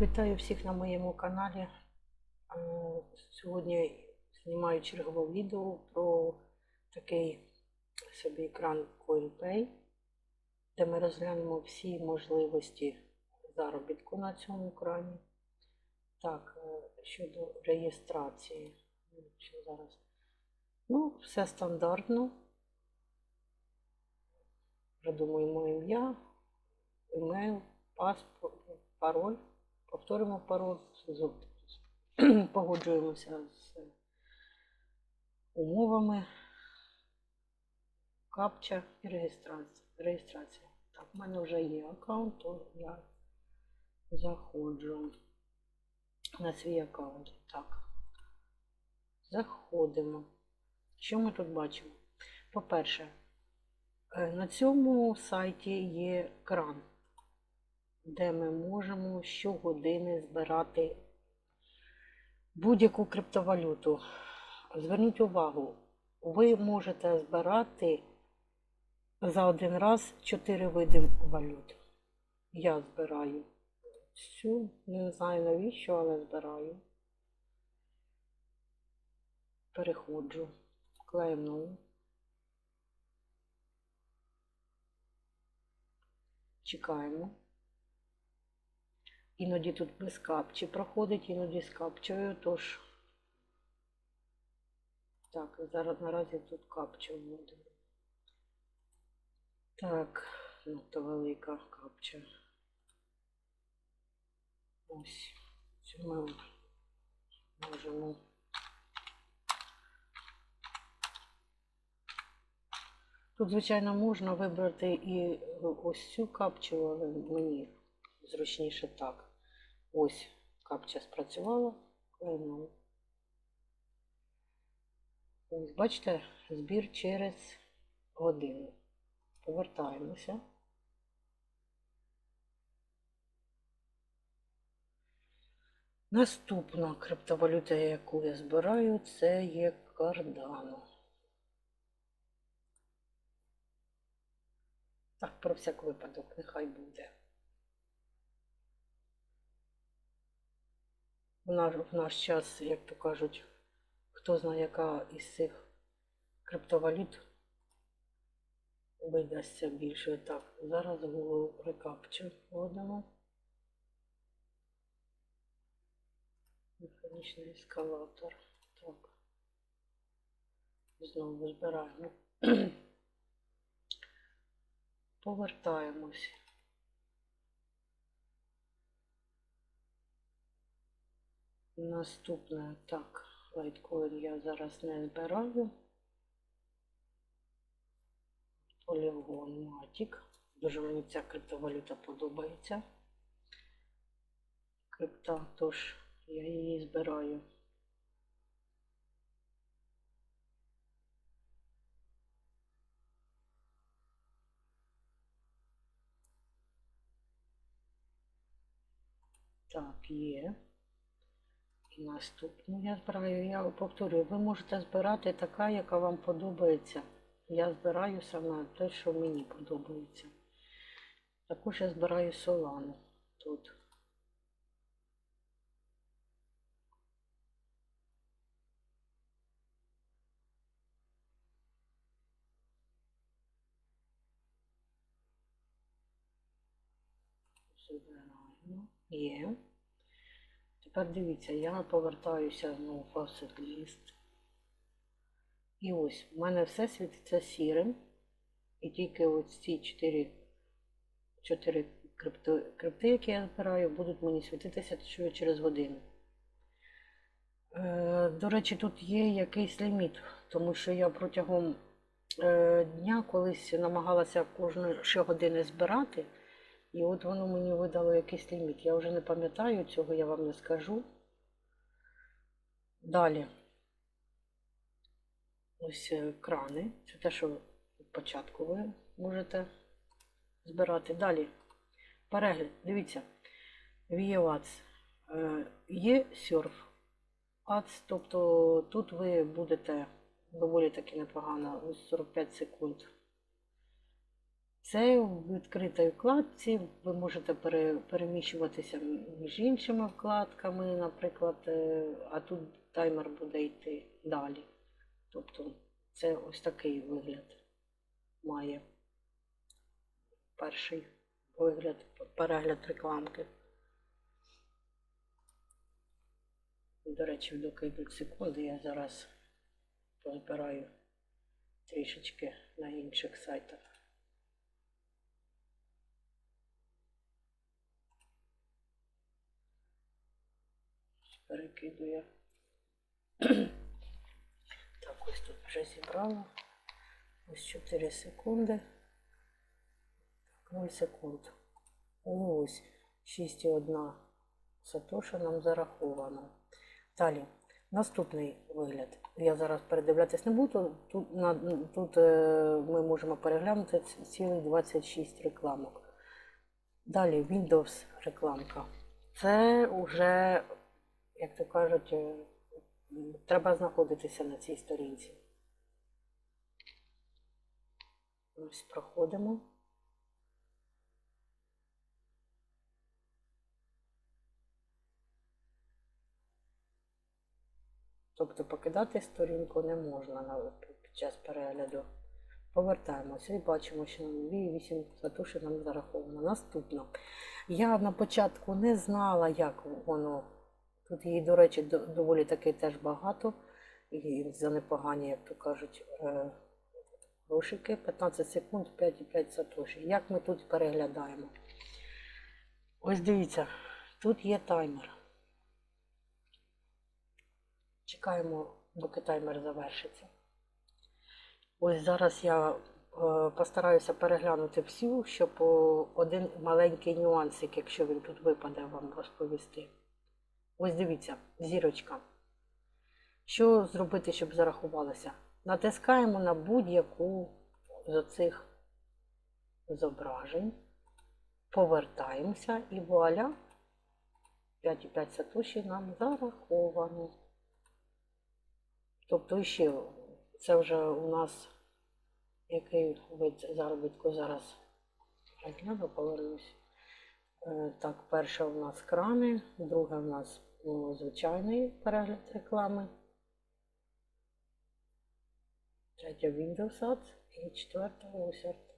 Вітаю всіх на моєму каналі. Е, Сьогодні знімаю чергове відео про такий собі екран CoinPay, де ми розглянемо всі можливості заробітку на цьому екрані. Так, е, щодо реєстрації. Що зараз? Ну, все стандартно. Придумуємо ім'я, емейл, паспорт, пароль. Повторимо пароль, з- погоджуємося з умовами, капча і реєстрація. реєстрація. Так, в мене вже є аккаунт, то я заходжу на свій аккаунт. Так. Заходимо. Що ми тут бачимо? По-перше, е, на цьому сайті є кран де ми можемо щогодини збирати будь-яку криптовалюту. Зверніть увагу, ви можете збирати за один раз 4 види валют. Я збираю всю, не знаю навіщо, але збираю. Переходжу, клеймну. Чекаємо. Іноді тут без капчі проходить, іноді з капчею, тож. Так, зараз наразі тут капча вводимо. Так, ну то велика капча. Ось. Цю ми можемо. Тут, звичайно, можна вибрати і ось цю капчу, але мені зручніше так. Ось капча спрацювала. клеймнула. Ось, бачите, збір через годину. Повертаємося. Наступна криптовалюта, яку я збираю, це є Cardano. Так, про всяк випадок, нехай буде. В наш, в наш час, як то кажуть, хто знає, яка із цих криптовалют видасться більше. Так, зараз Google рекапчу вводимо. Механічний ескалатор. Так. Знову збираємо. Повертаємось. Наступне, так, лайткоін я зараз не збираю. Полігон Матік. Дуже мені ця криптовалюта подобається. Крипта, тож я її збираю. Так, є. Наступну я збираю. Я повторюю, ви можете збирати така, яка вам подобається. Я збираю саме те, що мені подобається. Також я збираю солану тут. Збираємо. Є. Тепер дивіться, я повертаюся знову Faucet List. І ось, в мене все світиться сірим. І тільки ось ці 4, 4 крипти, крипти, які я збираю, будуть мені світитися через годину. Е, до речі, тут є якийсь ліміт, тому що я протягом е, дня колись намагалася кожної щогодини збирати. І от воно мені видало якийсь ліміт. Я вже не пам'ятаю цього, я вам не скажу. Далі. Ось е, крани. Це те, що від початку ви можете збирати. Далі. Перегляд. Дивіться. VADS. Є серф. Ads, тобто тут ви будете доволі таки непогано, ось 45 секунд. Це в відкритій вкладці. Ви можете переміщуватися між іншими вкладками, наприклад, е, а тут таймер буде йти далі. Тобто це ось такий вигляд має перший вигляд, перегляд рекламки. До речі, доки йдуть секунди, я зараз позбираю трішечки на інших сайтах. Перекидую. Так, ось тут вже зібрала. Ось 4 секунди. Так, 0 секунд. Ось 6,1 сатоша нам зараховано. Далі, наступний вигляд. Я зараз передивлятись не буду. Тут, на, тут е, ми можемо переглянути цілих 26 рекламок. Далі Windows рекламка. Це вже, як то кажуть, е, треба знаходитися на цій сторінці. Ось проходимо. Тобто покидати сторінку не можна під час перегляду. Повертаємося і бачимо, що на нові 8 сатуші нам зараховано. Наступно. Я на початку не знала, як воно. Тут її, до речі, доволі таки теж багато. І за непогані, як то кажуть, е, грошики. 15 секунд, 5,5 сатоші. Як ми тут переглядаємо? Ось дивіться, тут є таймер. Чекаємо, доки таймер завершиться. Ось зараз я е, постараюся переглянути всю, щоб один маленький нюансик, якщо він тут випаде, вам розповісти. Ось дивіться, зірочка. Що зробити, щоб зарахувалося? Натискаємо на будь-яку з оцих зображень, повертаємося і вуаля, 5,5 сатуші нам зараховано. Тобто ще це вже у нас який вид заробітку зараз розгляну, повернусь. Е, Так, перше у нас крани, друге у нас звичайний перегляд реклами. Третє Windows Ads і четверте ось Артек.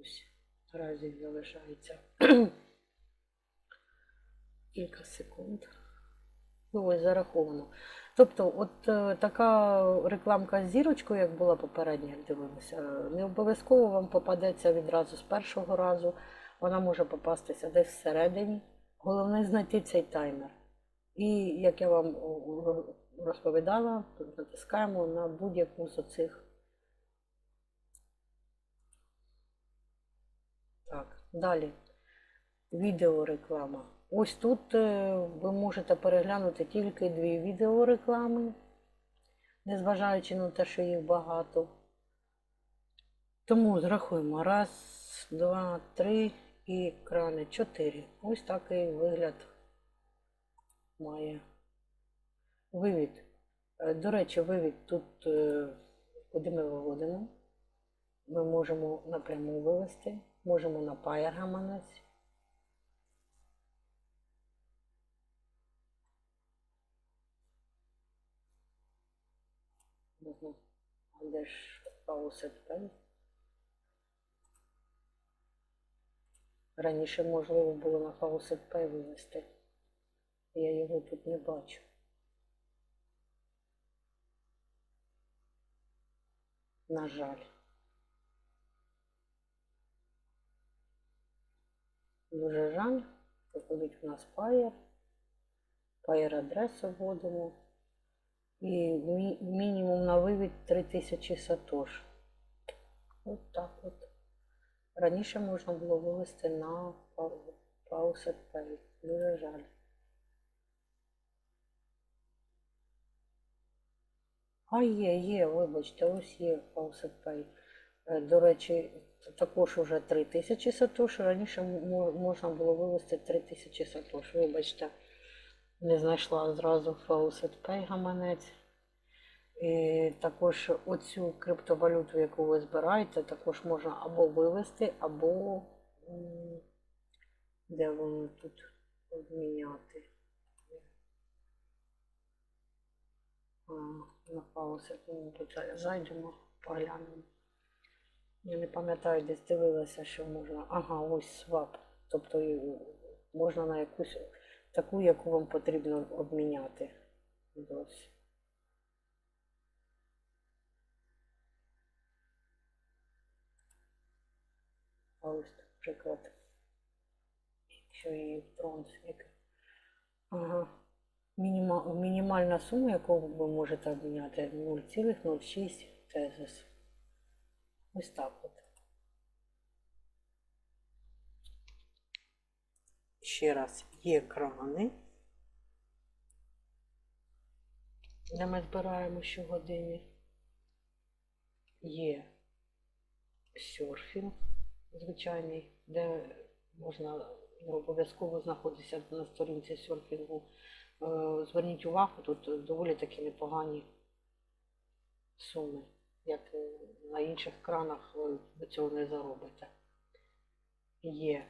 Ось наразі залишається кілька секунд. Ну, ось зараховано. Тобто, от е, така рекламка з зірочкою, як була попередня, як дивилися, е, не обов'язково вам попадеться відразу з першого разу. Вона може попастися десь всередині. Головне знайти цей таймер. І як я вам розповідала, натискаємо на будь-яку з оцих. Так, далі. Відеореклама. Ось тут е, ви можете переглянути тільки дві відеореклами, незважаючи на те, що їх багато. Тому зрахуємо. Раз, два, три і крани чотири. Ось такий вигляд має вивід. Е, До речі, вивід тут, куди ми виводимо, ми можемо напряму вивести, можемо на Pair гаманець. Угу. А де ж Faucet Pay? Раніше можливо було на Faucet Pay вивести. Я його тут не бачу. На жаль. Дуже жаль. Виходить у нас Pair. Pair адресу вводимо. І мінімум на вивід 3000 сатош. От так от. Раніше можна було вивести на Faucet Pay. Дуже жаль. А є, є, вибачте, ось є Faucet Pay. Е, До речі, також уже 3000 сатош. Раніше можна було вивести 3000 сатош. Вибачте, не знайшла зразу Faucet Pay гаманець. Також оцю криптовалюту, яку ви збираєте, також можна або вивести, або де воно тут обміняти. На пару зайдемо, поглянемо. Я не пам'ятаю, десь дивилася, що можна. Ага, ось свап. Тобто можна на якусь таку, яку вам потрібно обміняти. Ось. А ось, наприклад, якщо її в тронс, як... Ага. Мініма... Мінімальна сума, яку ви можете обміняти 0,06 тезис. Ось так от. Ще раз є крани, де ми збираємо щогодини. Є серфінг звичайний, де можна не обов'язково знаходитися на сторінці серфінгу. Е, Зверніть увагу, тут доволі такі непогані суми. Як на інших кранах ви цього не заробите. Є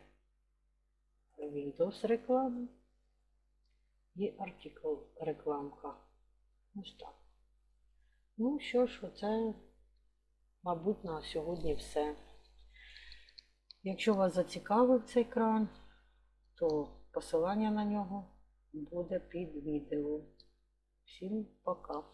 Windows реклама і артикл рекламка. Ось так. Ну що ж, оце, мабуть, на сьогодні все. Якщо вас зацікавив цей кран, то посилання на нього буде під відео. Всім пока!